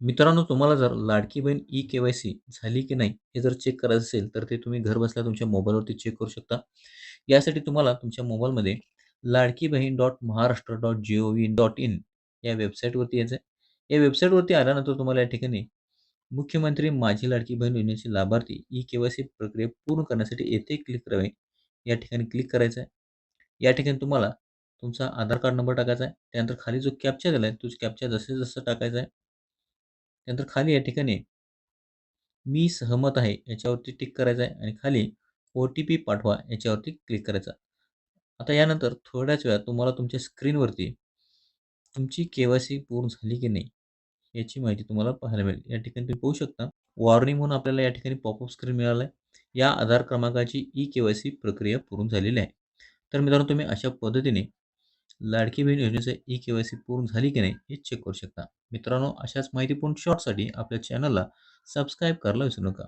मित्रांनो, तुम्हाला जर लाडकी बहीण ई-के-वाय-सी झाली की नाही हे जर चेक करायचं असेल, तर ते तुम्ही घरबसल्या तुमच्या मोबाईलवरती चेक करू शकता. यासाठी तुम्हाला तुमच्या मोबाईलमध्ये Ladki Bahin dot Maharashtra dot G O V dot in या वेबसाईटवरती यायचं आहे. या वेबसाईटवरती आल्यानंतर तुम्हाला या ठिकाणी मुख्यमंत्री माझी लाडकी बहीण योजनेचे लाभार्थी ई-के-वाय-सी प्रक्रिया पूर्ण करण्यासाठी येथे क्लिक करावे. या ठिकाणी क्लिक करायचं आहे. या ठिकाणी तुम्हाला तुमचा आधार कार्ड नंबर टाकायचा आहे. त्यानंतर खाली जो कॅप्चा दिला आहे, तोच कॅप्चा जसं जसं टाकायचा आहे. त्यानंतर खाली या ठिकाणी मी सहमत आहे याच्यावरती टिक करायचं आहे आणि खाली ओ-टी-पी पाठवा याच्यावरती क्लिक करायचा आता यानंतर थोड्याच वेळात तुम्हाला तुमच्या स्क्रीनवरती तुमची के-वाय-सी पूर्ण झाली की नाही याची माहिती तुम्हाला पाहायला मिळेल. या ठिकाणी तुम्ही पाहू शकता वॉर्निंग म्हणून आपल्याला या ठिकाणी पॉपअप स्क्रीन मिळालं आहे. या आधार क्रमांकाची ई-के-वाय-सी प्रक्रिया पूर्ण झालेली आहे. तर मित्रांनो तुम्ही अशा पद्धतीने लाडकी बहीण योजनेचं ई-के-वाय-सी पूर्ण झाली की नाही हे चेक करू शकता. मित्रांनो अशाच माहितीपूर्ण शॉर्टसाठी आपल्या चॅनलला सबस्क्राईब करायला विसरू नका.